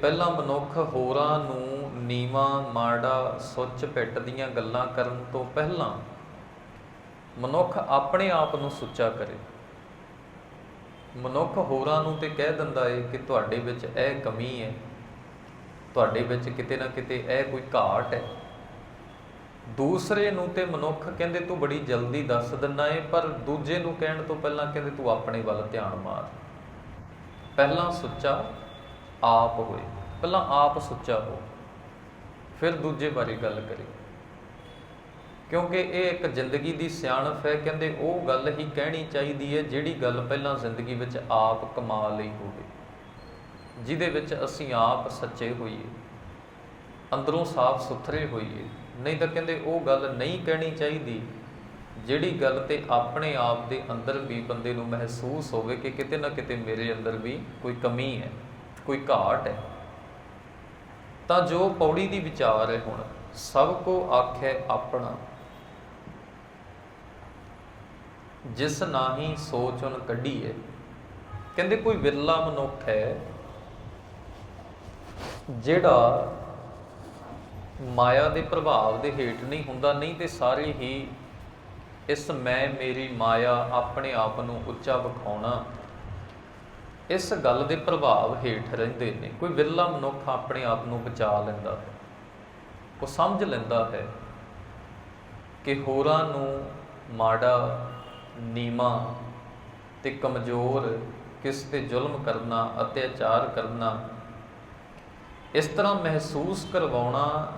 ਪਹਿਲਾਂ ਮਨੁੱਖ ਹੋਰਾਂ ਨੂੰ ਨੀਵਾ, ਮਾੜਾ, ਸੁੱਚ ਪਿੱਟ ਦੀਆਂ ਗੱਲਾਂ ਕਰਨ ਤੋਂ ਪਹਿਲਾਂ ਮਨੁੱਖ ਆਪਣੇ ਆਪ ਨੂੰ ਸੁੱਚਾ ਕਰੇ। ਮਨੁੱਖ ਹੋਰਾਂ ਨੂੰ ਤੇ ਕਹਿ ਦਿੰਦਾ ਏ ਕਿ ਤੁਹਾਡੇ ਵਿੱਚ ਇਹ ਕਮੀ ਹੈ ਤੁਹਾਡੇ ਵਿੱਚ ਕਿਤੇ ਨਾ ਕਿਤੇ ਇਹ ਕੋਈ ਘਾਟ ਹੈ ਦੂਸਰੇ ਨੂੰ ਤੇ ਮਨੁੱਖ ਕਹਿੰਦੇ ਤੂੰ ਬੜੀ ਜਲਦੀ ਦੱਸ ਦਿੰਦਾ ਏ, ਪਰ ਦੂਜੇ ਨੂੰ ਕਹਿਣ ਤੋਂ ਪਹਿਲਾਂ ਕਹਿੰਦੇ ਤੂੰ ਆਪਣੇ ਵੱਲ ਧਿਆਨ ਮਾਰ। ਪਹਿਲਾਂ ਸੁੱਚਾ ਆਪ ਹੋਏ। ਪਹਿਲਾਂ ਆਪ ਸੁੱਚਾ ਹੋ ਫਿਰ ਦੂਜੇ ਬਾਰੇ ਗੱਲ ਕਰੇ ਕਿਉਂਕਿ ਇਹ ਇੱਕ ਜ਼ਿੰਦਗੀ ਦੀ ਸਿਆਣਪ ਹੈ, ਕਹਿੰਦੇ ਉਹ ਗੱਲ ਹੀ ਕਹਿਣੀ ਚਾਹੀਦੀ ਹੈ ਜਿਹੜੀ ਗੱਲ ਪਹਿਲਾਂ ਜ਼ਿੰਦਗੀ ਵਿੱਚ ਆਪ ਕਮਾ ਲਈ ਹੋਵੇ, ਜਿਹਦੇ ਵਿੱਚ ਅਸੀਂ ਆਪ ਸੱਚੇ ਹੋਈਏ, ਅੰਦਰੋਂ ਸਾਫ਼ ਸੁਥਰੇ ਹੋਈਏ। ਨਹੀਂ ਤਾਂ ਕਹਿੰਦੇ ਉਹ ਗੱਲ ਨਹੀਂ ਕਹਿਣੀ ਚਾਹੀਦੀ, ਜਿਹੜੀ ਗੱਲ ਤੇ ਆਪਣੇ ਆਪ ਦੇ ਅੰਦਰ ਵੀ ਬੰਦੇ ਨੂੰ ਮਹਿਸੂਸ ਹੋਵੇ ਕਿ ਕਿਤੇ ਨਾ ਕਿਤੇ ਮੇਰੇ ਅੰਦਰ ਵੀ ਕੋਈ ਕਮੀ ਹੈ। ਕੋਈ ਘਾਟ ਹੈ, ਤਾਂ ਜੋ ਪੌੜੀ ਦੀ ਵਿਚਾਰ ਹੈ ਹੁਣ, ਸਭ ਕੋ ਆਖੇ ਆਪਣਾ। ਜਿਸ ਨਾਹੀ ਕੱਢੀ ਹੈ ਕਹਿੰਦੇ ਕੋਈ ਵਿਰਲਾ ਮਨੁੱਖ ਹੈ, ਜਿਹੜਾ ਮਾਇਆ ਦੇ ਪ੍ਰਭਾਵ ਦੇ ਹੇਠ ਨਹੀਂ ਹੁੰਦਾ, ਨਹੀਂ ਤੇ ਸਾਰੇ ਹੀ ਇਸ ਮੈਂ ਮੇਰੀ ਮਾਇਆ ਆਪਣੇ ਆਪ ਨੂੰ ਉੱਚਾ ਵਿਖਾਉਣਾ। ਇਸ ਗੱਲ ਦੇ ਪ੍ਰਭਾਵ ਹੇਠ ਰਹਿੰਦੇ ਨੇ। ਕੋਈ ਵਿਰਲਾ ਮਨੁੱਖ ਆਪਣੇ ਆਪ ਨੂੰ ਬਚਾ ਲੈਂਦਾ ਹੈ। ਉਹ ਸਮਝ ਲੈਂਦਾ ਹੈ ਕਿ ਹੋਰਾਂ ਨੂੰ ਮਾੜਾ ਨੀਮਾ ਤੇ ਕਮਜ਼ੋਰ, ਕਿਸ ਤੇ ਜ਼ੁਲਮ ਕਰਨਾ, ਅਤਿਆਚਾਰ ਕਰਨਾ, ਇਸ ਤਰ੍ਹਾਂ ਮਹਿਸੂਸ ਕਰਵਾਉਣਾ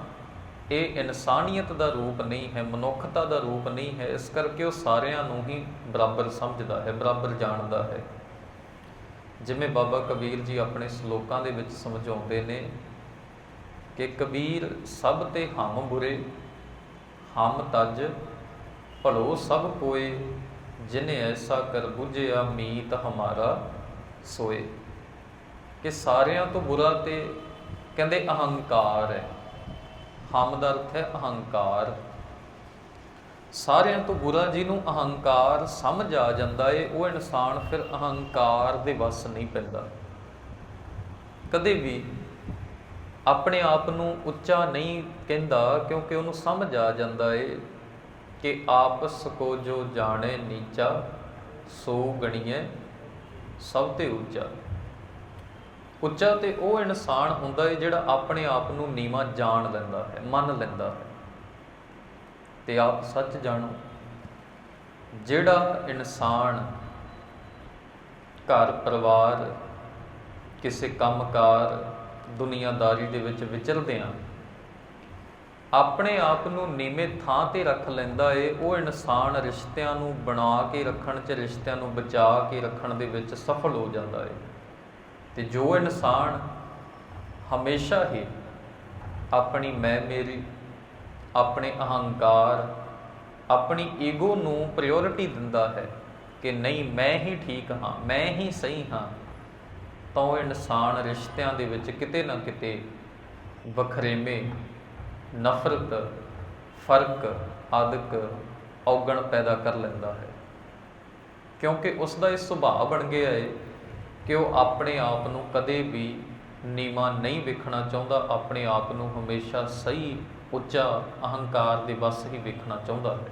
ਇਹ ਇਨਸਾਨੀਅਤ ਦਾ ਰੂਪ ਨਹੀਂ ਹੈ, ਮਨੁੱਖਤਾ ਦਾ ਰੂਪ ਨਹੀਂ ਹੈ। ਇਸ ਕਰਕੇ ਉਹ ਸਾਰਿਆਂ ਨੂੰ ਹੀ ਬਰਾਬਰ ਸਮਝਦਾ ਹੈ, ਬਰਾਬਰ ਜਾਣਦਾ ਹੈ। ਜਿਵੇਂ ਬਾਬਾ ਕਬੀਰ ਜੀ ਆਪਣੇ ਸ਼ਲੋਕਾਂ ਦੇ ਵਿੱਚ ਸਮਝਾਉਂਦੇ ਨੇ ਕਿ ਕਬੀਰ ਸਭ ਤੇ ਹਮ ਬੁਰੇ, ਹਮ ਤਜ, ਭਲੋ ਸਭ ਕੋਏ ਜਿਨੇ ਐਸਾ ਕਰ ਬੁਝਿਆ ਮੀਤ ਹਮਾਰਾ ਸੋਏ। ਕਿ ਸਾਰਿਆਂ ਤੋਂ ਬੁਰਾ ਤੇ ਕਹਿੰਦੇ ਅਹੰਕਾਰ ਹੈ। ਹਮ ਦਾ ਅਰਥ ਹੈ ਅਹੰਕਾਰ। ਸਾਰਿਆਂ ਤੋਂ ਬੁਰਾ ਜਿਹਨੂੰ ਅਹੰਕਾਰ ਸਮਝ ਆ ਜਾਂਦਾ ਏ, ਉਹ ਇਨਸਾਨ ਫਿਰ ਅਹੰਕਾਰ ਦੇ ਵੱਸ ਨਹੀਂ ਪੈਂਦਾ। ਕਦੇ ਵੀ ਆਪਣੇ ਆਪ ਨੂੰ ਉੱਚਾ ਨਹੀਂ ਕਹਿੰਦਾ ਕਿਉਂਕਿ ਉਹਨੂੰ ਸਮਝ ਆ ਜਾਂਦਾ ਏ ਕਿ ਆਪਸ ਕੋ ਜੋ ਜਾਣੇ ਨੀਚਾ, ਸੋ ਗਣੀਏ ਸਭ ਤੇ ਉੱਚਾ। ਉੱਚਾ ਤੇ ਉਹ ਇਨਸਾਨ ਹੁੰਦਾ ਹੈ ਜਿਹੜਾ ਆਪਣੇ ਆਪ ਨੂੰ ਨੀਵਾ ਜਾਣ ਲੈਂਦਾ ਹੈ, ਮੰਨ ਲੈਂਦਾ ਹੈ। ਤੇ ਆਪ ਸੱਚ ਜਾਣੋ, ਜਿਹੜਾ ਇਨਸਾਨ ਘਰ, ਪਰਿਵਾਰ, ਕਿਸੇ ਕੰਮਕਾਰ, ਦੁਨੀਆਦਾਰੀ ਦੇ ਵਿੱਚ ਵਿਚਰਦੇ ਵਿਚਰਦਿਆਂ ਆਪਣੇ ਆਪ ਨੂੰ ਨੀਵੇਂ ਥਾਂ ਤੇ ਰੱਖ ਲੈਂਦਾ ਏ, ਉਹ ਇਨਸਾਨ ਰਿਸ਼ਤਿਆਂ ਨੂੰ ਬਣਾ ਕੇ ਰੱਖਣ 'ਚ, ਰਿਸ਼ਤਿਆਂ ਨੂੰ ਬਚਾ ਕੇ ਰੱਖਣ ਦੇ ਵਿੱਚ ਸਫਲ ਹੋ ਜਾਂਦਾ ਏ। ਤੇ ਜੋ ਇਨਸਾਨ ਹਮੇਸ਼ਾ ਹੀ ਆਪਣੀ ਮੈਂ ਮੇਰੀ ਆਪਣੇ ਅਹੰਕਾਰ, ਆਪਣੀ ਈਗੋ ਨੂੰ ਪ੍ਰਾਇੋਰਟੀ ਦਿੰਦਾ ਹੈ ਕਿ ਨਹੀਂ, ਮੈਂ ਹੀ ਠੀਕ ਹਾਂ, ਮੈਂ ਹੀ ਸਹੀ ਹਾਂ। ਤਾਂ ਉਹ ਇਨਸਾਨ ਰਿਸ਼ਤਿਆਂ ਦੇ ਵਿੱਚ ਕਿਤੇ ਨਾ ਕਿਤੇ ਵਖਰੇਵੇਂ, ਨਫ਼ਰਤ, ਫ਼ਰਕ, ਆਦਿਕ ਔਗਣ ਪੈਦਾ ਕਰ ਲੈਂਦਾ ਹੈ। ਕਿਉਂਕਿ ਉਸ ਦਾ ਇਹ ਸੁਭਾਅ ਬਣ ਗਿਆ ਹੈ ਕਿ ਉਹ ਆਪਣੇ ਆਪ ਨੂੰ ਕਦੇ ਵੀ ਨੀਵਾ ਨਹੀਂ ਵੇਖਣਾ ਚਾਹੁੰਦਾ, ਆਪਣੇ ਆਪ ਨੂੰ ਹਮੇਸ਼ਾ ਸਹੀ ਉੱਚਾ ਅਹੰਕਾਰ ਦੇ ਵੱਸ ਹੀ ਵੇਖਣਾ ਚਾਹੁੰਦਾ ਹੈ।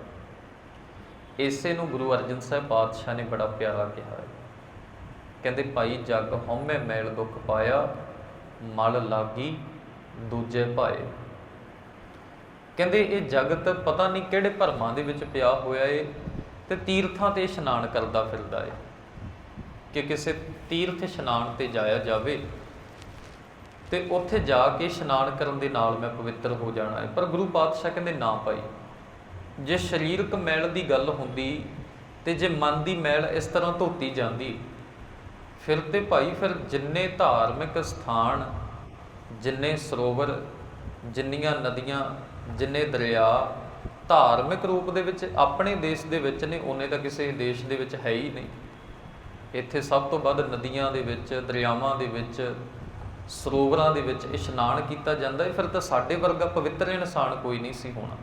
ਇਸੇ ਨੂੰ ਗੁਰੂ ਅਰਜਨ ਸਾਹਿਬ ਪਾਤਸ਼ਾਹ ਨੇ ਬੜਾ ਪਿਆਰਾ ਕਿਹਾ ਹੈ। ਕਹਿੰਦੇ, ਭਾਈ, ਜੱਗ ਹਉਮੈ ਮੈਲ ਦੁੱਖ ਪਾਇਆ, ਮਲ ਲਾਗੀ ਦੂਜੇ ਭਾਏ। ਕਹਿੰਦੇ, ਇਹ ਜਗਤ ਪਤਾ ਨਹੀਂ ਕਿਹੜੇ ਭਰਮਾਂ ਦੇ ਵਿੱਚ ਪਿਆ ਹੋਇਆ ਏ ਤੇ ਤੀਰਥਾਂ ਤੇ ਇਸ਼ਨਾਨ ਕਰਦਾ ਫਿਰਦਾ ਏ। ਕਿ ਕਿਸੇ ਤੀਰਥ ਇਸ਼ਨਾਨ ਤੇ ਜਾਇਆ ਜਾਵੇ ਤੇ ਉੱਥੇ ਜਾ ਕੇ ਇਸ਼ਨਾਨ ਕਰਨ ਦੇ ਨਾਲ ਮੈਂ ਪਵਿੱਤਰ ਹੋ ਜਾਣਾ ਹੈ। ਪਰ ਗੁਰੂ ਪਾਤਸ਼ਾਹ ਕਹਿੰਦੇ ਨਾ ਭਾਈ, ਜੇ ਸਰੀਰਕ ਮੈਲ ਦੀ ਗੱਲ ਹੁੰਦੀ ਤੇ ਜੇ ਮਨ ਦੀ ਮੈਲ ਇਸ ਤਰ੍ਹਾਂ ਧੋਤੀ ਜਾਂਦੀ, ਫਿਰ ਤੇ ਭਾਈ ਫਿਰ ਜਿੰਨੇ ਧਾਰਮਿਕ ਸਥਾਨ, ਜਿੰਨੇ ਸਰੋਵਰ, ਜਿੰਨੀਆਂ ਨਦੀਆਂ, ਜਿੰਨੇ ਦਰਿਆ, ਧਾਰਮਿਕ ਰੂਪ ਦੇ ਵਿੱਚ ਆਪਣੇ ਦੇਸ਼ ਦੇ ਵਿੱਚ ਨੇ, ਉਹਨੇ ਤਾਂ ਕਿਸੇ ਦੇਸ਼ ਦੇ ਵਿੱਚ ਹੈ ਹੀ ਨਹੀਂ। ਇੱਥੇ ਸਭ ਤੋਂ ਵੱਧ ਨਦੀਆਂ ਦੇ ਵਿੱਚ, ਦਰਿਆਵਾਂ ਦੇ ਵਿੱਚ ਸਰੋਵਰਾਂ ਦੇ ਵਿੱਚ ਇਸ਼ਨਾਨ ਕੀਤਾ ਜਾਂਦਾ ਹੈ, ਫਿਰ ਤਾਂ ਸਾਡੇ ਵਰਗਾ ਪਵਿੱਤਰ ਇਨਸਾਨ ਕੋਈ ਨਹੀਂ ਸੀ ਹੋਣਾ।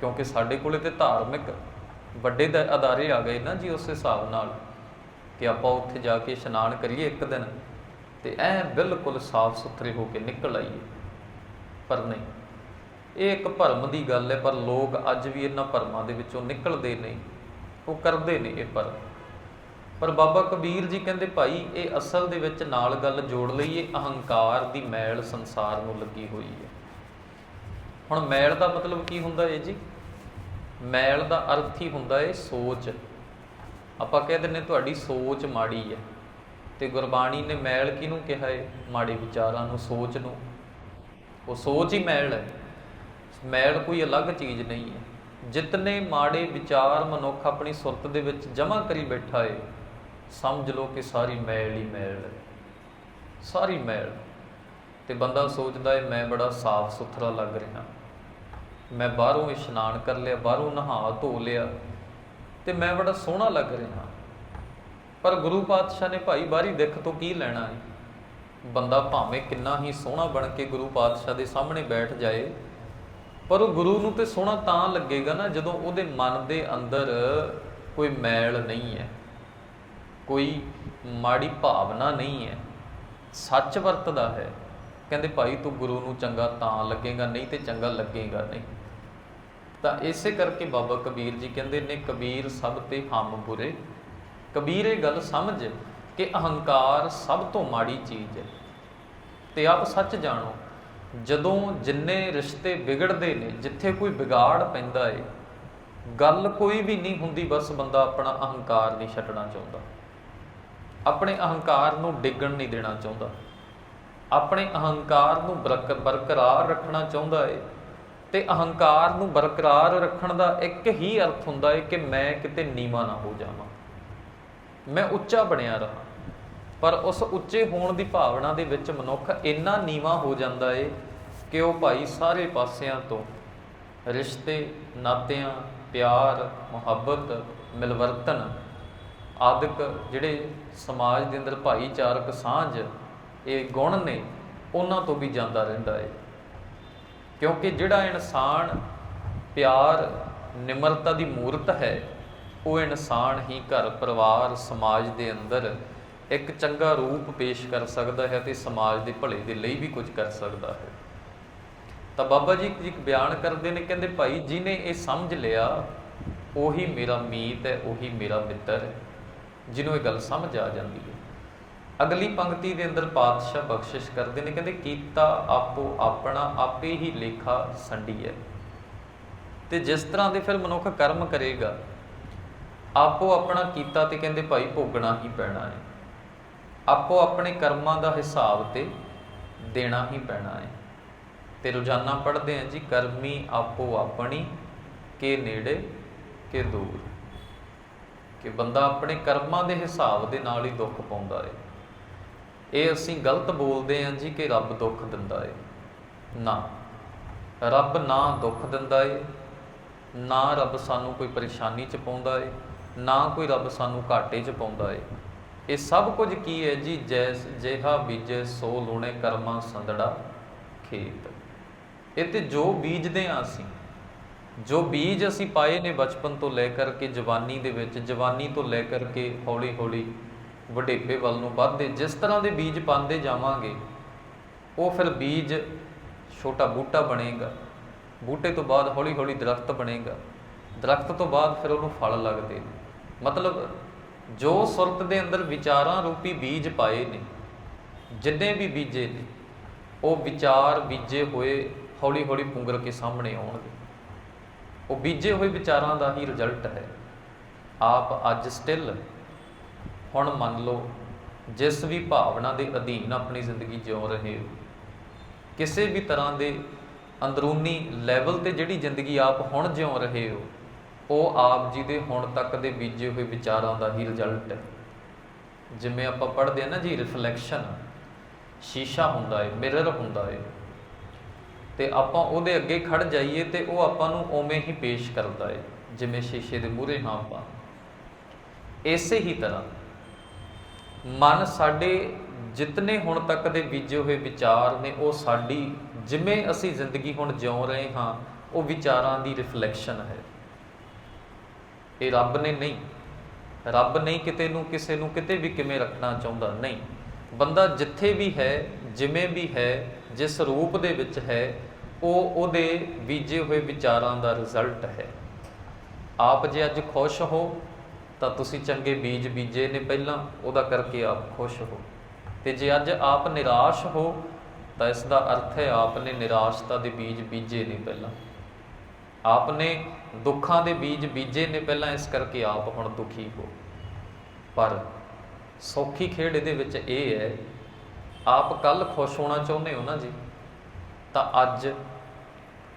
ਕਿਉਂਕਿ ਸਾਡੇ ਕੋਲੇ ਤੇ ਧਾਰਮਿਕ ਵੱਡੇ ਦ- ਅਦਾਰੇ ਆ ਗਏ ਨਾ ਜੀ ਉਸ ਹਿਸਾਬ ਨਾਲ ਕਿ ਆਪਾਂ ਉੱਥੇ ਜਾ ਕੇ ਇਸ਼ਨਾਨ ਕਰੀਏ ਇੱਕ ਦਿਨ ਤੇ ਐ ਬਿਲਕੁਲ ਸਾਫ਼ ਸੁਥਰੇ ਹੋ ਕੇ ਨਿਕਲ ਆਈਏ। ਪਰ ਨਹੀਂ, ਇਹ ਇੱਕ ਭਰਮ ਦੀ ਗੱਲ ਹੈ, ਪਰ ਲੋਕ ਅੱਜ ਵੀ ਇਹਨਾਂ ਭਰਮਾਂ ਦੇ ਵਿੱਚੋਂ ਨਿਕਲਦੇ ਨਹੀਂ ਉਹ ਕਰਦੇ ਨੇ ਇਹ ਭਰਮ। ਪਰ ਬਾਬਾ ਕਬੀਰ ਜੀ ਕਹਿੰਦੇ ਭਾਈ, ਇਹ ਅਸਲ ਦੇ ਵਿੱਚ ਨਾਲ ਗੱਲ ਜੋੜ ਲਈਏ, ਅਹੰਕਾਰ ਦੀ ਮੈਲ ਸੰਸਾਰ ਨੂੰ ਲੱਗੀ ਹੋਈ ਹੈ। ਹੁਣ ਮੈਲ ਦਾ ਮਤਲਬ ਕੀ ਹੁੰਦਾ ਹੈ ਜੀ? ਮੈਲ ਦਾ ਅਰਥ ਹੀ ਹੁੰਦਾ ਹੈ ਸੋਚ। ਆਪਾਂ ਕਹਿ ਦਿੰਨੇ ਤੁਹਾਡੀ ਸੋਚ ਮਾੜੀ ਹੈ ਤੇ ਗੁਰਬਾਣੀ ਨੇ ਮੈਲ ਕਿਹਨੂੰ ਕਿਹਾ ਹੈ ਮਾੜੇ ਵਿਚਾਰਾਂ ਨੂੰ, ਸੋਚ ਨੂੰ। ਉਹ ਸੋਚ ਹੀ ਮੈਲ ਹੈ। ਮੈਲ ਕੋਈ ਅਲੱਗ ਚੀਜ਼ ਨਹੀਂ ਹੈ। ਜਿਤਨੇ ਮਾੜੇ ਵਿਚਾਰ ਮਨੁੱਖ ਆਪਣੀ ਸੁਰਤ ਦੇ ਵਿੱਚ ਜਮ੍ਹਾਂ ਕਰੀ ਬੈਠਾ ਹੈ ਸਮਝ ਲਓ ਕਿ ਸਾਰੀ ਮੈਲ ਹੀ ਮੈਲ ਸਾਰੀ ਮੈਲ। ਤੇ ਬੰਦਾ ਸੋਚਦਾ ਹੈ, ਮੈਂ ਬੜਾ ਸਾਫ਼ ਸੁਥਰਾ ਲੱਗ ਰਿਹਾ। ਮੈਂ ਬਾਹਰੋਂ ਇਸ਼ਨਾਨ ਕਰ ਲਿਆ, ਬਾਹਰੋਂ ਨਹਾ ਧੋ ਲਿਆ ਤੇ ਮੈਂ ਬੜਾ ਸੋਹਣਾ ਲੱਗ ਰਿਹਾ। ਪਰ ਗੁਰੂ ਪਾਤਸ਼ਾਹ ਨੇ ਭਾਈ ਬਾਹਰੀ ਦਿੱਖ ਤੋਂ ਕੀ ਲੈਣਾ ਹੈ? ਬੰਦਾ ਭਾਵੇਂ ਕਿੰਨਾ ਹੀ ਸੋਹਣਾ ਬਣ ਕੇ ਗੁਰੂ ਪਾਤਸ਼ਾਹ ਦੇ ਸਾਹਮਣੇ ਬੈਠ ਜਾਏ, ਪਰ ਉਹ ਗੁਰੂ ਨੂੰ ਤੇ ਸੋਹਣਾ ਤਾਂ ਲੱਗੇਗਾ ਨਾ ਜਦੋਂ ਉਹਦੇ ਮਨ ਦੇ ਅੰਦਰ ਕੋਈ ਮੈਲ ਨਹੀਂ ਹੈ। ਕੋਈ ਮਾੜੀ ਭਾਵਨਾ ਨਹੀਂ ਹੈ। ਸੱਚ ਵਰਤਦਾ ਹੈ। ਕਹਿੰਦੇ ਭਾਈ ਤੂੰ ਗੁਰੂ ਨੂੰ ਚੰਗਾ ਤਾਂ ਲੱਗੇਗਾ, ਨਹੀਂ ਤੇ ਚੰਗਾ ਲੱਗੇਗਾ ਨਹੀਂ। ਤਾਂ ਇਸੇ ਕਰਕੇ ਬਾਬਾ ਕਬੀਰ ਜੀ ਕਹਿੰਦੇ ਨੇ, ਕਬੀਰ ਸਭ ਤੇ ਹਮ ਬੁਰੇ। ਕਬੀਰ ਇਹ ਗੱਲ ਸਮਝ ਕਿ ਅਹੰਕਾਰ ਸਭ ਤੋਂ ਮਾੜੀ ਚੀਜ਼ ਹੈ। ਤੇ ਆਪ ਸੱਚ ਜਾਣੋ, ਜਦੋਂ ਜਿੰਨੇ ਰਿਸ਼ਤੇ ਵਿਗੜਦੇ ਨੇ, ਜਿੱਥੇ ਕੋਈ ਵਿਗਾੜ ਪੈਂਦਾ ਏ, ਗੱਲ ਕੋਈ ਵੀ ਨਹੀਂ ਹੁੰਦੀ, ਬਸ ਬੰਦਾ ਆਪਣਾ ਅਹੰਕਾਰ ਨਹੀਂ ਛੱਡਣਾ ਚਾਹੁੰਦਾ। ਆਪਣੇ ਅਹੰਕਾਰ ਨੂੰ ਡਿੱਗਣ ਨਹੀਂ ਦੇਣਾ ਚਾਹੁੰਦਾ। ਆਪਣੇ ਅਹੰਕਾਰ ਨੂੰ ਬਰਕ- ਬਰਕਰਾਰ ਰੱਖਣਾ ਚਾਹੁੰਦਾ ਏ। ਤੇ ਅਹੰਕਾਰ ਨੂੰ ਬਰਕਰਾਰ ਰੱਖਣ ਦਾ ਇੱਕ ਹੀ ਅਰਥ ਹੁੰਦਾ ਏ ਕਿ ਮੈਂ ਕਿਤੇ ਨੀਵਾ ਨਾ ਹੋ ਜਾਵਾਂ। ਮੈਂ ਉੱਚਾ ਬਣਿਆ ਰਹਾ। ਪਰ ਉਸ ਉੱਚੇ ਹੋਣ ਦੀ ਭਾਵਨਾ ਦੇ ਵਿੱਚ ਮਨੁੱਖ ਇੰਨਾ ਨੀਵਾ ਹੋ ਜਾਂਦਾ ਏ ਕਿ ਉਹ ਭਾਈ ਸਾਰੇ ਪਾਸਿਆਂ ਤੋਂ ਰਿਸ਼ਤੇ, ਨਾਤਿਆਂ, ਪਿਆਰ, ਮੁਹੱਬਤ, ਮਿਲਵਰਤਨ ਆਦਿਕ ਜਿਹੜੇ ਸਮਾਜ ਦੇ ਅੰਦਰ ਭਾਈਚਾਰਕ ਸਾਂਝ, ਇਹ ਗੁਣ ਨੇ, ਉਹਨਾਂ ਤੋਂ ਵੀ ਜਾਂਦਾ ਰਹਿੰਦਾ ਹੈ ਕਿਉਂਕਿ ਜਿਹੜਾ ਇਨਸਾਨ ਪਿਆਰ, ਨਿਮਰਤਾ ਦੀ ਮੂਰਤ ਹੈ, ਉਹ ਇਨਸਾਨ ਹੀ ਘਰ, ਪਰਿਵਾਰ, ਸਮਾਜ ਦੇ ਅੰਦਰ ਇੱਕ ਚੰਗਾ ਰੂਪ ਪੇਸ਼ ਕਰ ਸਕਦਾ ਹੈ ਤੇ ਸਮਾਜ ਦੇ ਭਲੇ ਦੇ ਲਈ ਵੀ ਕੁਝ ਕਰ ਸਕਦਾ ਹੈ। ਤਾਂ ਬਾਬਾ ਜੀ ਇੱਕ ਬਿਆਨ ਕਰਦੇ ਨੇ, ਕਹਿੰਦੇ ਭਾਈ, ਜਿਹਨੇ ਇਹ ਸਮਝ ਲਿਆ, ਉਹੀ ਮੇਰਾ ਮੀਤ ਹੈ, ਉਹੀ ਮੇਰਾ ਮਿੱਤਰ ਹੈ। ਜਿਹਨੂੰ ਇਹ ਗੱਲ ਸਮਝ ਆ ਜਾਂਦੀ ਹੈ। ਅਗਲੀ ਪੰਕਤੀ ਦੇ ਅੰਦਰ ਪਾਤਸ਼ਾਹ ਬਖਸ਼ਿਸ਼ ਕਰਦੇ ਨੇ, ਕਹਿੰਦੇ ਕੀਤਾ ਆਪੋ ਆਪਣਾ, ਆਪੇ ਹੀ ਲੇਖਾ ਸੰਡੀ ਹੈ ਤੇ ਜਿਸ ਤਰ੍ਹਾਂ ਦੇ ਫਿਰ ਮਨੁੱਖ ਕਰਮ ਕਰੇਗਾ, ਆਪੋ ਆਪਣਾ ਕੀਤਾ ਤੇ ਕਹਿੰਦੇ ਭਾਈ ਭੋਗਣਾ ਹੀ ਪੈਣਾ ਹੈ। ਆਪੋ ਆਪਣੇ ਕਰਮਾਂ ਦਾ ਹਿਸਾਬ ਤੇ ਦੇਣਾ ਹੀ ਪੈਣਾ ਹੈ। ਤੇ ਰੋਜ਼ਾਨਾ ਪੜ੍ਹਦੇ ਹਾਂ ਜੀ, ਕਰਮੀ ਆਪੋ ਆਪਣੀ, ਕੇ ਨੇੜੇ, ਕੇ ਦੂਰ। ਕਿ ਬੰਦਾ ਆਪਣੇ ਕਰਮਾਂ ਦੇ ਹਿਸਾਬ ਦੇ ਨਾਲ ਹੀ ਦੁੱਖ ਪਾਉਂਦਾ ਹੈ ਇਹ ਅਸੀਂ ਗਲਤ ਬੋਲਦੇ ਹਾਂ ਜੀ ਕਿ ਰੱਬ ਦੁੱਖ ਦਿੰਦਾ ਏ। ਨਾ, ਰੱਬ ਨਾ ਦੁੱਖ ਦਿੰਦਾ ਏ, ਨਾ ਰੱਬ ਸਾਨੂੰ ਕੋਈ ਪਰੇਸ਼ਾਨੀ ਚ ਪਾਉਂਦਾ ਏ, ਨਾ ਕੋਈ ਰੱਬ ਸਾਨੂੰ ਘਾਟੇ ਚ ਪਾਉਂਦਾ ਏ। ਇਹ ਸਭ ਕੁਝ ਕੀ ਹੈ ਜੀ? ਜੈਸ, ਜਿਹਾ ਬੀਜੇ, ਸੋ ਲੂਣੇ ਕਰਮਾ ਸੰਦੜਾ ਖੇਤ। ਇਹ ਤੇ ਜੋ ਬੀਜਦੇ ਆ ਅਸੀਂ ਜੋ ਬੀਜ ਅਸੀਂ ਪਾਏ ਨੇ ਬਚਪਨ ਤੋਂ ਲੈ ਕਰਕੇ ਜਵਾਨੀ ਦੇ ਵਿੱਚ, ਜਵਾਨੀ ਤੋਂ ਲੈ ਕਰਕੇ ਹੌਲੀ ਹੌਲੀ ਵਡੇਪੇ ਵੱਲ ਨੂੰ ਵੱਧਦੇ, ਜਿਸ ਤਰ੍ਹਾਂ ਦੇ ਬੀਜ ਪਾਉਂਦੇ ਜਾਵਾਂਗੇ, ਉਹ ਫਿਰ ਬੀਜ ਛੋਟਾ ਬੂਟਾ ਬਣੇਗਾ। ਬੂਟੇ ਤੋਂ ਬਾਅਦ ਹੌਲੀ ਹੌਲੀ ਦਰਖਤ ਬਣੇਗਾ। ਦਰਖਤ ਤੋਂ ਬਾਅਦ ਫਿਰ ਉਹਨੂੰ ਫਲ ਲੱਗਦੇ ਨੇ। ਮਤਲਬ ਜੋ ਸੁਰਤ ਦੇ ਅੰਦਰ ਵਿਚਾਰਾਂ ਰੂਪੀ ਬੀਜ ਪਾਏ ਨੇ, ਜਿੰਨੇ ਵੀ ਬੀਜੇ ਨੇ, ਉਹ ਵਿਚਾਰ ਬੀਜੇ ਹੋਏ ਹੌਲੀ ਹੌਲੀ ਪੁੰਗਰ ਕੇ ਸਾਹਮਣੇ ਆਉਣਗੇ। ਉਹ ਬੀਜੇ ਹੋਏ ਵਿਚਾਰਾਂ ਦਾ ਹੀ ਰਿਜ਼ਲਟ ਹੈ। ਆਪ ਅੱਜ ਸਟਿਲ ਹੁਣ ਮੰਨ ਲਓ, ਜਿਸ ਵੀ ਭਾਵਨਾ ਦੇ ਅਧੀਨ ਆਪਣੀ ਜ਼ਿੰਦਗੀ ਜਿਉ ਰਹੇ ਹੋ, ਕਿਸੇ ਵੀ ਤਰ੍ਹਾਂ ਦੇ ਅੰਦਰੂਨੀ ਲੈਵਲ ਤੇ ਜਿਹੜੀ ਜ਼ਿੰਦਗੀ ਆਪ ਹੁਣ ਜਿਉ ਰਹੇ ਹੋ, ਉਹ ਆਪ ਜੀ ਦੇ ਹੁਣ ਤੱਕ ਦੇ ਬੀਜੇ ਹੋਏ ਵਿਚਾਰਾਂ ਦਾ ਹੀ ਰਿਜ਼ਲਟ ਹੈ। ਜਿਵੇਂ ਆਪਾਂ ਪੜ੍ਹਦੇ ਆ ਨਾ ਜੀ ਰਿਫਲੈਕਸ਼ਨ ਸ਼ੀਸ਼ਾ ਹੁੰਦਾ ਹੈ ਮਿਰਰ ਹੁੰਦਾ ਹੈ। ਤੇ ਆਪਾਂ ਉਹਦੇ ਅੱਗੇ ਖੜ ਜਾਈਏ ਤੇ ਉਹ ਆਪਾਂ ਨੂੰ ਉਵੇਂ ਹੀ ਪੇਸ਼ ਕਰਦਾ ਹੈ ਜਿਵੇਂ ਸ਼ੀਸ਼ੇ ਦੇ ਮੂਹਰੇ ਹਾਂ ਆਪਾਂ। ਇਸੇ ਹੀ ਤਰ੍ਹਾਂ, ਮਨ ਸਾਡੇ ਜਿਤਨੇ ਹੁਣ ਤੱਕ ਦੇ ਬੀਜੇ ਹੋਏ ਵਿਚਾਰ ਨੇ, ਉਹ ਸਾਡੀ, ਜਿਵੇਂ ਅਸੀਂ ਜ਼ਿੰਦਗੀ ਹੁਣ ਜਿਉ ਰਹੇ ਹਾਂ, ਉਹ ਵਿਚਾਰਾਂ ਦੀ ਰਿਫਲੈਕਸ਼ਨ ਹੈ। ਇਹ ਰੱਬ ਨੇ ਨਹੀਂ, ਰੱਬ ਨਹੀਂ ਕਿਤੇ ਨੂੰ ਕਿਸੇ ਨੂੰ ਕਿਤੇ ਵੀ ਕਿਵੇਂ ਰੱਖਣਾ ਚਾਹੁੰਦਾ, ਨਹੀਂ। ਬੰਦਾ ਜਿੱਥੇ ਵੀ ਹੈ ਜਿਵੇਂ ਵੀ ਹੈ, ਜਿਸ ਰੂਪ ਦੇ ਵਿੱਚ ਹੈ, ਉਹ ਉਹਦੇ ਬੀਜੇ ਹੋਏ ਵਿਚਾਰਾਂ ਦਾ ਰਿਜ਼ਲਟ ਹੈ। ਆਪ ਜੇ ਅੱਜ ਖੁਸ਼ ਹੋ, ਤਾਂ ਤੁਸੀਂ ਚੰਗੇ ਬੀਜ ਬੀਜੇ ਨੇ ਪਹਿਲਾਂ, ਉਹਦਾ ਕਰਕੇ ਆਪ ਖੁਸ਼ ਹੋ। ਤੇ ਜੇ ਅੱਜ ਆਪ ਨਿਰਾਸ਼ ਹੋ, ਤਾਂ ਇਸ ਦਾ ਅਰਥ ਹੈ ਆਪ ਨੇ ਨਿਰਾਸ਼ਤਾ ਦੇ ਬੀਜ ਬੀਜੇ ਨੇ ਪਹਿਲਾਂ। ਆਪ ਨੇ ਦੁੱਖਾਂ ਦੇ ਬੀਜ ਬੀਜੇ ਨੇ ਪਹਿਲਾਂ, ਇਸ ਕਰਕੇ ਆਪ ਹੁਣ ਦੁਖੀ ਹੋ। ਪਰ ਸੌਖੀ ਖੇਡ ਇਹਦੇ ਵਿੱਚ ਇਹ ਹੈ ਆਪ ਕੱਲ ਖੁਸ਼ ਹੋਣਾ ਚਾਹੁੰਦੇ ਹੋ ਨਾ ਜੀ? ਤਾਂ ਅੱਜ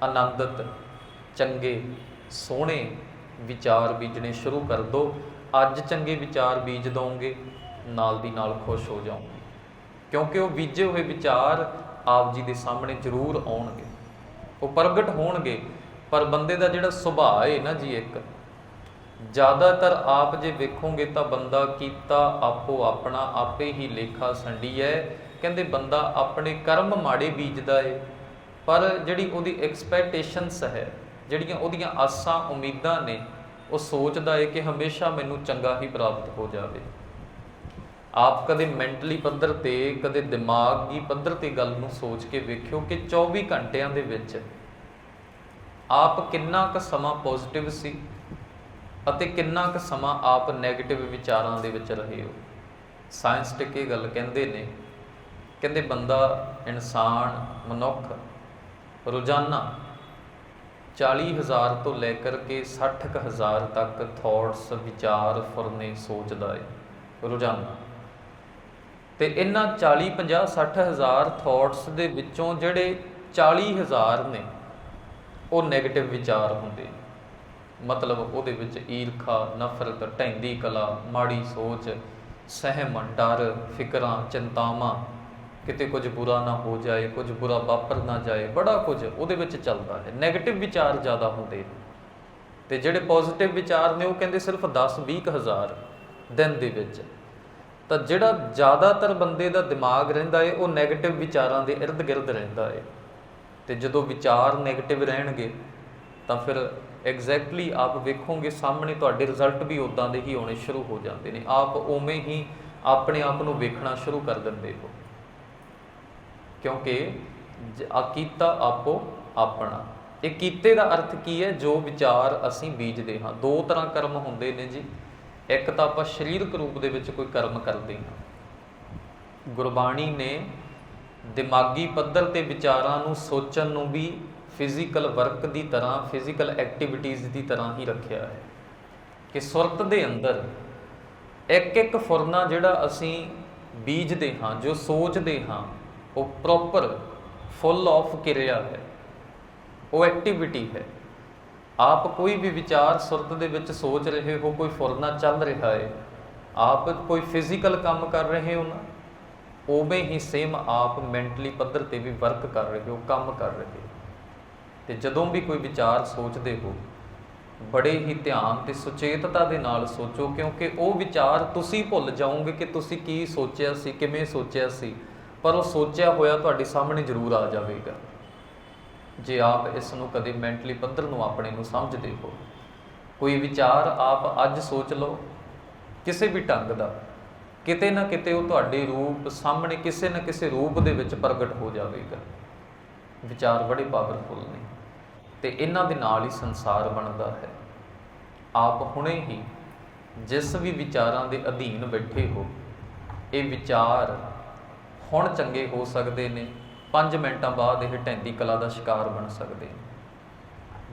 ਆਨੰਦਿਤ, ਚੰਗੇ, ਸੋਹਣੇ ਵਿਚਾਰ ਬੀਜਣੇ ਸ਼ੁਰੂ ਕਰ ਦਿਓ ਅੱਜ ਚੰਗੇ ਵਿਚਾਰ ਬੀਜ ਦੋਗੇ, ਨਾਲ ਦੀ ਨਾਲ ਖੁਸ਼ ਹੋ ਜਾਓਗੇ। ਕਿਉਂਕਿ ਉਹ ਬੀਜੇ ਹੋਏ ਵਿਚਾਰ ਆਪ ਜੀ ਦੇ ਸਾਹਮਣੇ ਜ਼ਰੂਰ ਆਉਣਗੇ। ਉਹ ਪ੍ਰਗਟ ਹੋਣਗੇ, ਪਰ ਬੰਦੇ ਦਾ ਜਿਹੜਾ ਸੁਭਾਅ ਹੈ ਨਾ ਜੀ ਇੱਕ, ਜ਼ਿਆਦਾਤਰ ਆਪ ਜੇ ਵੇਖੋਗੇ ਤਾਂ ਬੰਦਾ ਕੀਤਾ ਆਪੋ ਆਪਣਾ, ਆਪੇ ਹੀ ਲੇਖਾ ਸੰਡੀ ਹੈ ਕਹਿੰਦੇ ਬੰਦਾ ਆਪਣੇ ਕਰਮ ਮਾੜੇ ਬੀਜਦਾ ਏ, ਪਰ ਜਿਹੜੀ ਉਹਦੀ ਐਕਸਪੈਕਟੇਸ਼ਨਸ ਹੈ, ਜਿਹੜੀਆਂ ਉਹਦੀਆਂ ਆਸਾਂ, ਉਮੀਦਾਂ ਨੇ, ਉਹ ਸੋਚਦਾ ਏ ਕਿ ਹਮੇਸ਼ਾ ਮੈਨੂੰ ਚੰਗਾ ਹੀ ਪ੍ਰਾਪਤ ਹੋ ਜਾਵੇ। ਆਪ ਕਦੇ ਮੈਂਟਲੀ ਪੱਧਰ ਤੇ, ਕਦੇ ਦਿਮਾਗੀ ਪੱਧਰ ਤੇ ਗੱਲ ਨੂੰ ਸੋਚ ਕੇ ਵੇਖਿਓ ਕਿ 24 ਘੰਟਿਆਂ ਦੇ ਵਿੱਚ ਆਪ ਕਿੰਨਾ ਕੁ ਸਮਾਂ ਪੋਜ਼ਿਟਿਵ ਸੀ ਅਤੇ ਕਿੰਨਾ ਕੁ ਸਮਾਂ ਆਪ 네ਗੇਟਿਵ ਵਿਚਾਰਾਂ ਦੇ ਵਿੱਚ ਰਹੇ ਹੋ। ਸਾਇੰਸਟਿਕ ਇਹ ਗੱਲ ਕਹਿੰਦੇ ਨੇ ਕਹਿੰਦੇ ਬੰਦਾ ਇਨਸਾਨ, ਮਨੁੱਖ, ਰੋਜ਼ਾਨਾ 40000 ਤੋਂ ਲੈ ਕਰਕੇ 60000 ਤੱਕ ਥਾਟਸ ਵਿਚਾਰ, ਫੁਰਨੇ ਸੋਚਦਾ ਹੈ ਰੋਜ਼ਾਨਾ। ਤੇ ਇਹਨਾਂ 40 50 60000 ਥਾਟਸ ਦੇ ਵਿੱਚੋਂ ਜਿਹੜੇ 40000 ਨੇ, ਉਹ 네ਗੇਟਿਵ ਵਿਚਾਰ ਹੁੰਦੇ ਮਤਲਬ ਉਹਦੇ ਵਿੱਚ ਈਰਖਾ, ਨਫ਼ਰਤ ਢੈਂਦੀ ਕਲਾ, ਮਾੜੀ ਸੋਚ, ਸਹਿਮ, ਡਰ, ਫਿਕਰਾਂ, ਚਿੰਤਾਵਾਂ ਕਿਤੇ ਕੁਝ ਬੁਰਾ ਨਾ ਹੋ ਜਾਏ, ਕੁਝ ਬੁਰਾ ਵਾਪਰ ਨਾ ਜਾਏ, ਬੜਾ ਕੁਝ ਉਹਦੇ ਵਿੱਚ ਚੱਲਦਾ ਹੈ। 네ਗੇਟਿਵ ਵਿਚਾਰ ਜ਼ਿਆਦਾ ਹੁੰਦੇ ਨੇ। ਤੇ ਜਿਹੜੇ ਪੋਜ਼ਿਟਿਵ ਵਿਚਾਰ ਨੇ, ਉਹ ਕਹਿੰਦੇ ਸਿਰਫ 10 20000 ਦਿਨ ਦੇ ਵਿੱਚ। ਤਾਂ ਜਿਹੜਾ ਜ਼ਿਆਦਾਤਰ ਬੰਦੇ ਦਾ ਦਿਮਾਗ ਰਹਿੰਦਾ ਏ, ਉਹ 네ਗੇਟਿਵ ਵਿਚਾਰਾਂ ਦੇ ਇਰਦ ਗਿਰਦ ਰਹਿੰਦਾ ਏ। ਤੇ ਜਦੋਂ ਵਿਚਾਰ 네ਗੇਟਿਵ ਰਹਿਣਗੇ, ਤਾਂ ਫਿਰ ਐਗਜ਼ੈਕਟਲੀ ਆਪ ਵੇਖੋਗੇ, ਸਾਹਮਣੇ ਤੁਹਾਡੇ ਰਿਜ਼ਲਟ ਵੀ ਉਦਾਂ ਦੇ ਹੀ ਆਉਣੇ ਸ਼ੁਰੂ ਹੋ ਜਾਂਦੇ ਨੇ। ਆਪ ਉਵੇਂ ਹੀ ਆਪਣੇ ਆਪ ਨੂੰ ਵੇਖਣਾ ਸ਼ੁਰੂ ਕਰ ਦਿੰਦੇ ਹੋ। ਕਿਉਂਕਿ ਜ- ਆ ਕੀਤਾ ਆਪੋ ਆਪਣਾ। ਇਹ ਕੀਤੇ ਦਾ ਅਰਥ ਕੀ ਹੈ? ਜੋ ਵਿਚਾਰ ਅਸੀਂ ਬੀਜਦੇ ਹਾਂ। ਦੋ ਤਰ੍ਹਾਂ ਕਰਮ ਹੁੰਦੇ ਨੇ ਜੀ। ਇੱਕ ਤਾਂ ਆਪਾਂ ਸਰੀਰਕ ਰੂਪ ਦੇ ਵਿੱਚ ਕੋਈ ਕਰਮ ਕਰਦੇ ਹਾਂ। ਗੁਰਬਾਣੀ ਨੇ ਦਿਮਾਗੀ ਪੱਧਰ ਤੇ ਵਿਚਾਰਾਂ ਨੂੰ ਸੋਚਣ ਨੂੰ ਵੀ ਫਿਜ਼ੀਕਲ ਵਰਕ ਦੀ ਤਰ੍ਹਾਂ ਫਿਜ਼ੀਕਲ ਐਕਟੀਵਿਟੀਜ਼ ਦੀ ਤਰ੍ਹਾਂ ਹੀ ਰੱਖਿਆ ਹੈ। ਕਿ ਸੁਰਤ ਦੇ ਅੰਦਰ ਇੱਕ ਇੱਕ ਫੁਰਨਾ ਜਿਹੜਾ ਅਸੀਂ ਬੀਜਦੇ ਹਾਂ, ਜੋ ਸੋਚਦੇ ਹਾਂ ਉਹ ਪ੍ਰੋਪਰ ਫੁੱਲ ਆਫ ਕਿਰਿਆ ਹੈ। ਉਹ ਐਕਟੀਵਿਟੀ ਹੈ। ਆਪ ਕੋਈ ਵੀ ਵਿਚਾਰ ਸੁਰਤ ਦੇ ਵਿੱਚ ਸੋਚ ਰਹੇ ਹੋ, ਕੋਈ ਫੁਰਨਾ ਚੱਲ ਰਿਹਾ ਹੈ, ਆਪ ਕੋਈ ਫਿਜ਼ੀਕਲ ਕੰਮ ਕਰ ਰਹੇ ਹੋ ਨਾ, ਉਵੇਂ ਹੀ ਸੇਮ ਆਪ ਮੈਂਟਲੀ ਪੱਧਰ ਤੇ ਵੀ ਵਰਕ ਕਰ ਰਹੇ ਹੋ, ਕੰਮ ਕਰ ਰਹੇ ਹੋ। ਤੇ ਜਦੋਂ ਵੀ ਕੋਈ ਵਿਚਾਰ ਸੋਚਦੇ ਹੋ, ਬੜੇ ਹੀ ਧਿਆਨ ਤੇ ਸੁਚੇਤਤਾ ਦੇ ਨਾਲ ਸੋਚੋ, ਕਿਉਂਕਿ ਉਹ ਵਿਚਾਰ ਤੁਸੀਂ ਭੁੱਲ ਜਾਓਗੇ ਕਿ ਤੁਸੀਂ ਕੀ ਸੋਚਿਆ ਸੀ, ਕਿਵੇਂ ਸੋਚਿਆ ਸੀ। ਪਰ ਉਹ ਸੋਚਿਆ ਹੋਇਆ ਤੁਹਾਡੇ ਸਾਹਮਣੇ ਜ਼ਰੂਰ ਆ ਜਾਵੇਗਾ। ਜੇ ਆਪ ਇਸ ਨੂੰ ਕਦੇ ਮੈਂਟਲੀ ਪੱਧਰ ਨੂੰ ਆਪਣੇ ਨੂੰ ਸਮਝਦੇ ਹੋ, ਕੋਈ ਵਿਚਾਰ ਆਪ ਅੱਜ ਸੋਚ ਲਓ, ਕਿਸੇ ਵੀ ਢੰਗ ਦਾ। ਕਿਤੇ ਨਾ ਕਿਤੇ ਉਹ ਤੁਹਾਡੇ ਰੂਪ ਸਾਹਮਣੇ ਕਿਸੇ ਨਾ ਕਿਸੇ ਰੂਪ ਦੇ ਵਿੱਚ ਪ੍ਰਗਟ ਹੋ ਜਾਵੇਗਾ। ਵਿਚਾਰ ਬੜੇ ਪਾਵਰਫੁਲ ਨੇ ਤੇ ਇਹਨਾਂ ਦੇ ਨਾਲ ਹੀ ਸੰਸਾਰ ਬਣਦਾ ਹੈ। ਆਪ ਹੁਣੇ ਹੀ ਜਿਸ ਵੀ ਵਿਚਾਰਾਂ ਦੇ ਅਧੀਨ ਬੈਠੇ ਹੋ, ਇਹ ਵਿਚਾਰ ਹੁਣ ਚੰਗੇ ਹੋ ਸਕਦੇ ਨੇ 5 ਮਿੰਟਾਂ ਬਾਅਦ ਇਹ ਟੈਂਦੀ ਕਲਾ ਦਾ ਸ਼ਿਕਾਰ ਬਣ ਸਕਦੇ ਨੇ।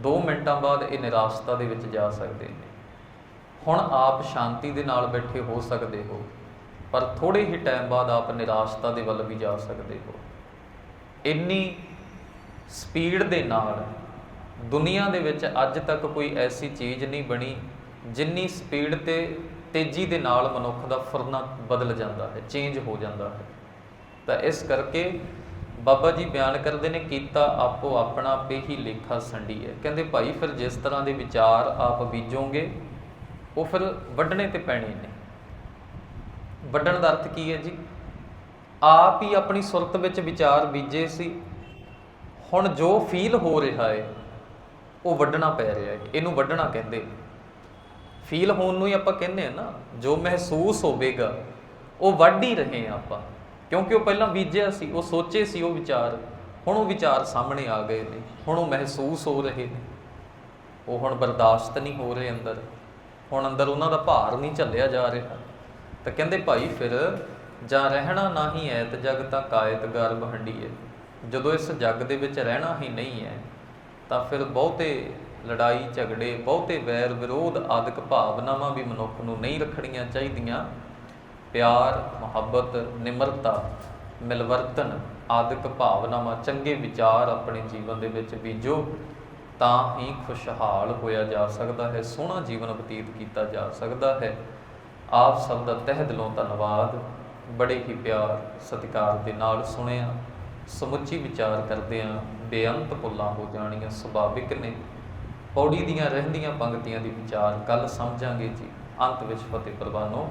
2 ਮਿੰਟਾਂ ਬਾਅਦ ਇਹ ਨਿਰਾਸ਼ਤਾ ਦੇ ਵਿੱਚ ਜਾ ਸਕਦੇ ਨੇ। ਹੁਣ ਆਪ ਸ਼ਾਂਤੀ ਦੇ ਨਾਲ ਬੈਠੇ ਹੋ ਸਕਦੇ ਹੋ, ਪਰ ਥੋੜੇ ਹੀ ਟਾਈਮ ਬਾਅਦ ਆਪ ਨਿਰਾਸ਼ਤਾ ਦੇ ਵੱਲ ਵੀ ਜਾ ਸਕਦੇ ਹੋ। ਇੰਨੀ ਸਪੀਡ ਦੇ ਨਾਲ ਦੁਨੀਆ ਦੇ ਵਿੱਚ ਅੱਜ ਤੱਕ ਕੋਈ ਐਸੀ ਚੀਜ਼ ਨਹੀਂ ਬਣੀ ਜਿੰਨੀ ਸਪੀਡ ਤੇ ਤੇਜ਼ੀ ਦੇ ਨਾਲ ਮਨੁੱਖ ਦਾ ਫੁਰਨਾ ਬਦਲ ਜਾਂਦਾ ਹੈ, ਚੇਂਜ ਹੋ ਜਾਂਦਾ ਹੈ। ਤਾਂ ਇਸ ਕਰਕੇ ਬਾਬਾ ਜੀ ਬਿਆਨ ਕਰਦੇ ਨੇ, ਕੀਤਾ ਆਪੋ ਆਪਣਾ ਪੇਹੀ ਲੇਖਾ ਸੰਡੀ ਹੈ। ਕਹਿੰਦੇ ਭਾਈ ਫਿਰ ਜਿਸ ਤਰ੍ਹਾਂ ਦੇ ਵਿਚਾਰ ਆਪ ਬੀਜੋਗੇ, ਉਹ ਫਿਰ ਵੱਢਣੇ ਤੇ ਪੈਣੇ ਨੇ। ਵੱਢਣ ਦਾ ਅਰਥ ਕੀ ਹੈ ਜੀ? ਆਪ ਹੀ ਆਪਣੀ ਸੁਰਤ ਵਿੱਚ ਵਿਚਾਰ ਬੀਜੇ ਸੀ। ਹੁਣ ਜੋ ਫੀਲ ਹੋ ਰਿਹਾ ਹੈ, ਉਹ ਵੱਢਣਾ ਪੈ ਰਿਹਾ ਹੈ। ਇਹਨੂੰ ਵੱਢਣਾ ਕਹਿੰਦੇ ਫੀਲ ਹੋਣ ਨੂੰ ਹੀ ਆਪਾਂ ਕਹਿੰਦੇ ਆ ਨਾ, ਜੋ ਮਹਿਸੂਸ ਹੋਵੇਗਾ, ਉਹ ਵੱਢ ਹੀ ਰਹੇ ਆ ਆਪਾਂ। ਕਿਉਂਕਿ ਉਹ ਪਹਿਲਾਂ ਬੀਜਿਆ ਸੀ, ਉਹ ਸੋਚੇ ਸੀ ਉਹ ਵਿਚਾਰ। ਹੁਣ ਉਹ ਵਿਚਾਰ ਸਾਹਮਣੇ ਆ ਗਏ ਨੇ, ਹੁਣ ਉਹ ਮਹਿਸੂਸ ਹੋ ਰਹੇ ਨੇ। ਉਹ ਹੁਣ ਬਰਦਾਸ਼ਤ ਨਹੀਂ ਹੋ ਰਹੇ ਅੰਦਰ। ਹੁਣ ਅੰਦਰ ਉਹਨਾਂ ਦਾ ਭਾਰ ਨਹੀਂ ਝੱਲਿਆ ਜਾ ਰਿਹਾ। ਤਾਂ ਕਹਿੰਦੇ ਭਾਈ ਫਿਰ, ਜਾਂ ਰਹਿਣਾ ਨਹੀਂ ਐਤ ਜਗ ਤਾਂ ਕਾਇਤ ਗਰਭ ਹੰਡੀਏ। ਜਦੋਂ ਇਸ ਜੱਗ ਦੇ ਵਿੱਚ ਰਹਿਣਾ ਹੀ ਨਹੀਂ ਹੈ ਤਾਂ ਫਿਰ ਬਹੁਤੇ ਲੜਾਈ ਝਗੜੇ, ਬਹੁਤੇ ਵੈਰ ਵਿਰੋਧ ਆਦਿਕ ਭਾਵਨਾਵਾਂ ਵੀ ਮਨੁੱਖ ਨੂੰ ਨਹੀਂ ਰੱਖਣੀਆਂ ਚਾਹੀਦੀਆਂ। ਪਿਆਰ, ਮੁਹੱਬਤ, ਨਿਮਰਤਾ, ਮਿਲਵਰਤਨ ਆਦਿਕ ਭਾਵਨਾਵਾਂ ਚੰਗੇ ਵਿਚਾਰ ਆਪਣੇ ਜੀਵਨ ਦੇ ਵਿੱਚ ਬੀਜੋ, ਤਾਂ ਹੀ ਖੁਸ਼ਹਾਲ ਹੋਇਆ ਜਾ ਸਕਦਾ ਹੈ, ਸੋਹਣਾ ਜੀਵਨ ਬਤੀਤ ਕੀਤਾ ਜਾ ਸਕਦਾ ਹੈ। ਆਪ ਸਭ ਦਾ ਤਹਿ ਦਿਲੋਂ ਧੰਨਵਾਦ। ਬੜੇ ਹੀ ਪਿਆਰ ਸਤਿਕਾਰ ਦੇ ਨਾਲ ਸੁਣਿਆ, ਸਮੁੱਚੀ ਵਿਚਾਰ ਕਰਦੇ ਆ ਬੇਅੰਤ ਪੁੱਲਾਂ ਹੋ ਜਾਣੀਆਂ ਸੁਭਾਵਿਕ ਨੇ। ਪੌੜੀ ਦੀਆਂ ਰਹਿੰਦੀਆਂ ਪੰਕਤੀਆਂ ਦੀ ਵਿਚਾਰ ਕੱਲ ਸਮਝਾਂਗੇ ਜੀ। ਅੰਤ ਵਿੱਚ ਫਤਿਹ ਪ੍ਰਵਾਨੋ।